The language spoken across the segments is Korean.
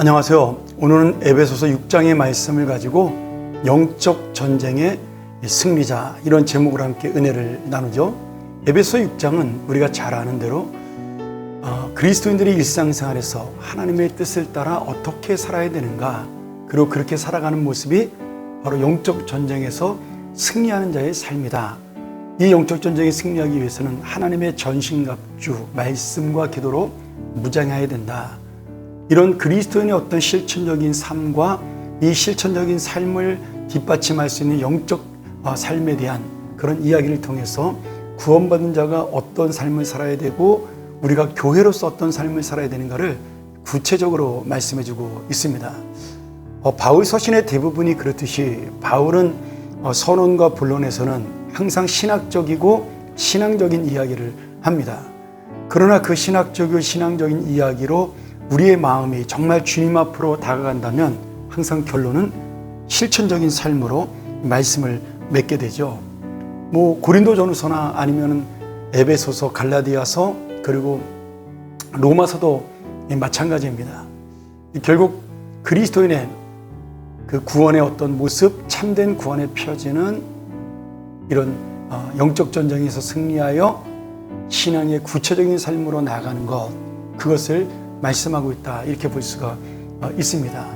안녕하세요. 오늘은 에베소서 6장의 말씀을 가지고 영적 전쟁의 승리자 이런 제목으로 함께 은혜를 나누죠. 에베소 6장은 우리가 잘 아는 대로 어, 그리스도인들이 일상생활에서 하나님의 뜻을 따라 어떻게 살아야 되는가 그리고 그렇게 살아가는 모습이 바로 영적 전쟁에서 승리하는 자의 삶이다. 이 영적 전쟁에 승리하기 위해서는 하나님의 전신갑주 말씀과 기도로 무장해야 된다. 이런 그리스도인의 어떤 실천적인 삶과 이 실천적인 삶을 뒷받침할 수 있는 영적 어, 삶에 대한 그런 이야기를 통해서 구원받은 자가 어떤 삶을 살아야 되고 우리가 교회로서 어떤 삶을 살아야 되는가를 구체적으로 말씀해주고 있습니다. 어, 바울 서신의 대부분이 그렇듯이 바울은 어, 선언과 본론에서는 항상 신학적이고 신앙적인 이야기를 합니다. 그러나 그 신학적이고 신앙적인 이야기로 우리의 마음이 정말 주님 앞으로 다가간다면 항상 결론은 실천적인 삶으로 말씀을 맺게 되죠. 뭐 고린도전후서나 아니면 에베소서, 갈라디아서 그리고 로마서도 마찬가지입니다. 결국 그리스도인의 그 구원의 어떤 모습, 참된 구원의 표지는 이런 어, 영적 전쟁에서 승리하여 신앙의 구체적인 삶으로 나아가는 것, 그것을 말씀하고 있다. 이렇게 볼 수가 어, 있습니다.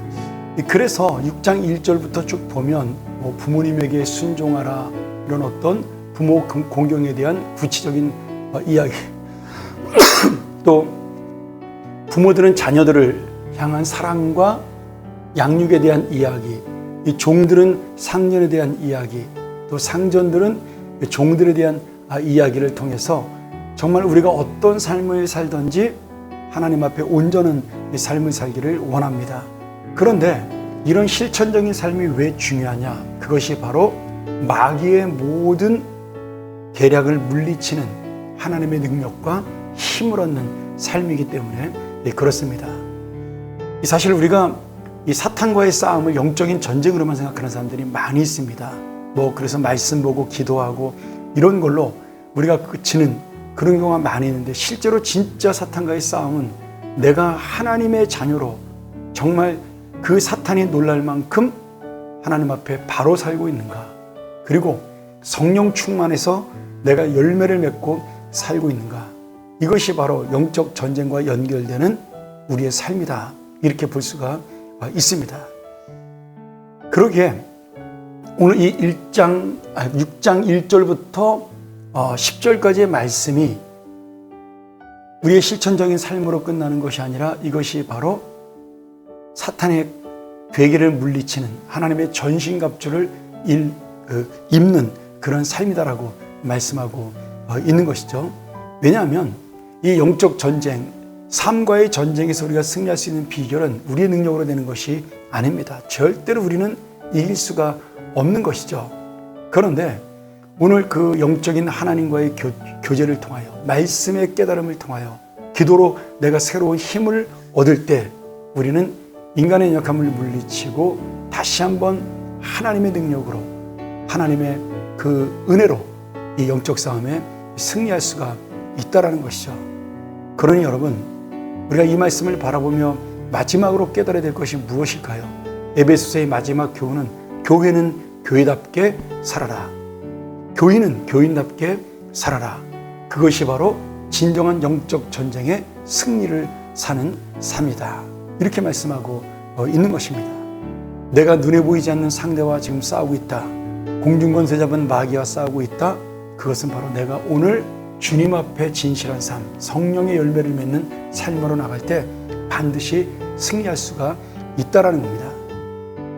그래서 6장 1절부터 쭉 보면 뭐 부모님에게 순종하라 이런 어떤 부모 공경에 대한 구체적인 어, 이야기 또 부모들은 자녀들을 향한 사랑과 양육에 대한 이야기 이 종들은 상전에 대한 이야기 또 상전들은 종들에 대한 아, 이야기를 통해서 정말 우리가 어떤 삶을 살든지 하나님 앞에 온전한 삶을 살기를 원합니다. 그런데 이런 실천적인 삶이 왜 중요하냐? 그것이 바로 마귀의 모든 계략을 물리치는 하나님의 능력과 힘을 얻는 삶이기 때문에 네, 그렇습니다. 사실 우리가 이 사탄과의 싸움을 영적인 전쟁으로만 생각하는 사람들이 많이 있습니다. 뭐 그래서 말씀 보고 기도하고 이런 걸로 우리가 그치는 그런 경우가 많이 있는데 실제로 진짜 사탄과의 싸움은 내가 하나님의 자녀로 정말 그 사탄이 놀랄 만큼 하나님 앞에 바로 살고 있는가. 그리고 성령 충만해서 내가 열매를 맺고 살고 있는가. 이것이 바로 영적 전쟁과 연결되는 우리의 삶이다. 이렇게 볼 수가 있습니다. 그러기에 오늘 이 1장, 6장 1절부터 10절까지의 어, 말씀이 우리의 실천적인 삶으로 끝나는 것이 아니라 이것이 바로 사탄의 괴계를 물리치는 하나님의 전신갑주를 그, 입는 그런 삶이다라고 말씀하고 어, 있는 것이죠. 왜냐하면 이 영적 전쟁, 삶과의 전쟁에서 우리가 승리할 수 있는 비결은 우리의 능력으로 되는 것이 아닙니다. 절대로 우리는 이길 수가 없는 것이죠. 그런데 오늘 그 영적인 하나님과의 교, 교제를 통하여 말씀의 깨달음을 통하여 기도로 내가 새로운 힘을 얻을 때 우리는 인간의 약함을 물리치고 다시 한번 하나님의 능력으로 하나님의 그 은혜로 이 영적 싸움에 승리할 수가 있다라는 것이죠. 그러니 여러분 우리가 이 말씀을 바라보며 마지막으로 깨달아야 될 것이 무엇일까요? 에베소서의 마지막 교훈은 교회는 교회답게 살아라. 교인은 교인답게 살아라. 그것이 바로 진정한 영적 전쟁의 승리를 사는 삶이다. 이렇게 말씀하고 어, 있는 것입니다. 내가 눈에 보이지 않는 상대와 지금 싸우고 있다. 공중권세 잡은 마귀와 싸우고 있다. 그것은 바로 내가 오늘 주님 앞에 진실한 삶, 성령의 열매를 맺는 삶으로 나갈 때 반드시 승리할 수가 있다라는 겁니다.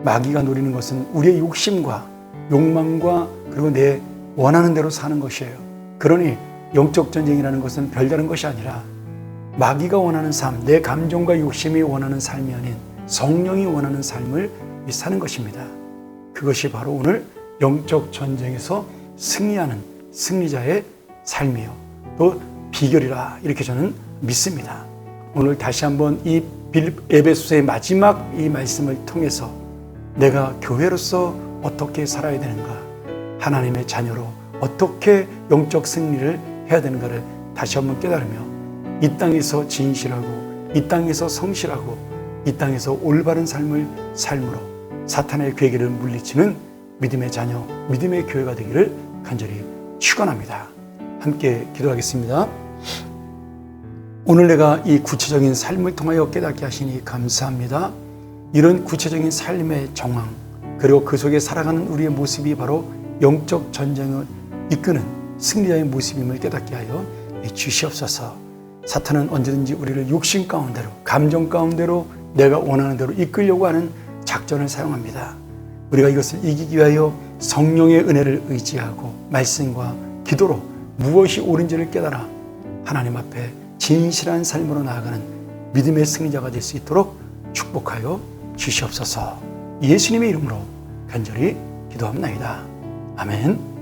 마귀가 노리는 것은 우리의 욕심과 욕망과 그리고 내 원하는 대로 사는 것이에요. 그러니 영적 전쟁이라는 것은 별다른 것이 아니라 마귀가 원하는 삶, 내 감정과 욕심이 원하는 삶이 아닌 성령이 원하는 삶을 사는 것입니다. 그것이 바로 오늘 영적 전쟁에서 승리하는 승리자의 삶이요. 또 비결이라 이렇게 저는 믿습니다. 오늘 다시 한번 이 에베소서의 마지막 이 말씀을 통해서 내가 교회로서 어떻게 살아야 되는가? 하나님의 자녀로 어떻게 영적 승리를 해야 되는가를 다시 한번 깨달으며 이 땅에서 진실하고 이 땅에서 성실하고 이 땅에서 올바른 삶을 삶으로 사탄의 괴계를 물리치는 믿음의 자녀, 믿음의 교회가 되기를 간절히 축원합니다. 함께 기도하겠습니다. 오늘 내가 이 구체적인 삶을 통하여 깨닫게 하시니 감사합니다. 이런 구체적인 삶의 정황, 그리고 그 속에 살아가는 우리의 모습이 바로 영적 전쟁을 이끄는 승리자의 모습임을 깨닫게 하여 주시옵소서. 사탄은 언제든지 우리를 욕심 가운데로, 감정 가운데로 내가 원하는 대로 이끌려고 하는 작전을 사용합니다. 우리가 이것을 이기기 위하여 성령의 은혜를 의지하고 말씀과 기도로 무엇이 옳은지를 깨달아 하나님 앞에 진실한 삶으로 나아가는 믿음의 승리자가 될 수 있도록 축복하여 주시옵소서. 예수님의 이름으로 간절히 기도합니다. 아멘.